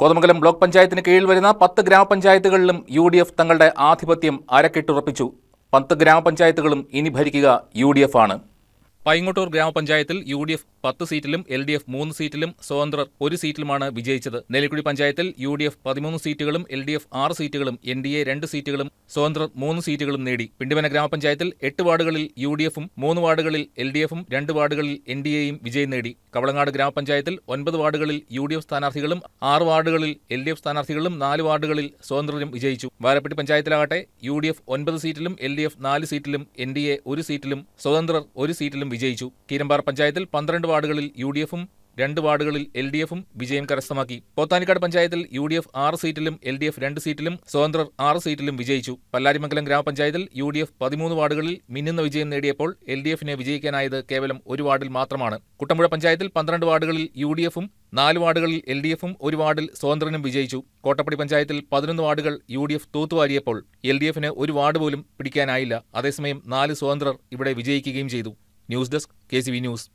Kothamangalam block പഞ്ചായത്തിന് കീഴിൽ വരുന്ന പത്ത് ഗ്രാമപഞ്ചായത്തുകളിലും യു ഡി എഫ് തങ്ങളുടെ ആധിപത്യം അരക്കെട്ടുറപ്പിച്ചു. പത്ത് ഗ്രാമപഞ്ചായത്തുകളും ഇനി ഭരിക്കുക യു ഡി എഫ് ആണ് പൈങ്ങോട്ടൂർ ഗ്രാമപഞ്ചായത്തിൽ യു ഡി എഫ് പത്ത് സീറ്റിലും എൽ ഡി എഫ് മൂന്ന് സീറ്റിലും സ്വതന്ത്രർ ഒരു സീറ്റിലുമാണ് വിജയിച്ചത്. നെല്ലിക്കുടി പഞ്ചായത്തിൽ യു ഡി എഫ് പതിമൂന്ന് സീറ്റുകളും എൽ ഡി എഫ് ആറ് സീറ്റുകളും എൻ ഡി എ രണ്ട് സീറ്റുകളും സ്വതന്ത്രർ മൂന്ന് സീറ്റുകളും നേടി. പിണ്ടിമന ഗ്രാമപഞ്ചായത്തിൽ എട്ട് വാർഡുകളിൽ യു ഡി എഫും മൂന്ന് വാർഡുകളിൽ എൽ ഡി എഫും രണ്ട് വാർഡുകളിൽ എൻ ഡി എയും വിജയം നേടി. കവളങ്ങാട് ഗ്രാമപഞ്ചായത്തിൽ ഒൻപത് വാർഡുകളിൽ യു ഡി എഫ് സ്ഥാനാർത്ഥികളും ആറ് വാർഡുകളിൽ എൽ ഡി എഫ് സ്ഥാനാർത്ഥികളും നാല് വാർഡുകളിൽ സ്വതന്ത്രരും വിജയിച്ചു. വാരപ്പെട്ടി പഞ്ചായത്തിലാകട്ടെ യു ഡി എഫ് ഒൻപത് സീറ്റിലും എൽ ഡി എഫ് നാല് സീറ്റിലും എൻ ഡി എ ഒരു സീറ്റിലും സ്വതന്ത്രർ ഒരു സീറ്റിലും വിജയിച്ചു. കീരമ്പാറ പഞ്ചായത്തിൽ പന്ത്രണ്ട് വാർഡുകളിൽ യു ഡി എഫും രണ്ട് വാർഡുകളിൽ എൽ ഡി എഫും വിജയം കരസ്ഥമാക്കി. പോത്താനിക്കാട് പഞ്ചായത്തിൽ യു ഡി എഫ് ആറ് സീറ്റിലും എൽ ഡി എഫ് രണ്ട് സീറ്റിലും സ്വതന്ത്രർ ആറ് സീറ്റിലും വിജയിച്ചു. പല്ലാരിമംഗലം ഗ്രാമപഞ്ചായത്തിൽ യു ഡി എഫ് പതിമൂന്ന് വാർഡുകളിൽ മിന്നുന്ന വിജയം നേടിയപ്പോൾ എൽ ഡി എഫിനെ വിജയിക്കാനായത് കേവലം ഒരു വാർഡിൽ മാത്രമാണ്. കുട്ടമ്പുഴ പഞ്ചായത്തിൽ പന്ത്രണ്ട് വാർഡുകളിൽ യു ഡി എഫും നാല് വാർഡുകളിൽ എൽ ഡി എഫും ഒരു വാർഡിൽ സ്വതന്ത്രനും വിജയിച്ചു. കോട്ടപ്പടി പഞ്ചായത്തിൽ പതിനൊന്ന് വാർഡുകൾ യു ഡി എഫ് തൂത്തുവാരിയപ്പോൾ എൽ ഡി എഫിന് ഒരു വാർഡ് പോലും പിടിക്കാനായില്ല. അതേസമയം നാല് സ്വതന്ത്രർ ഇവിടെ വിജയിക്കുകയും ചെയ്തു. News desk K news.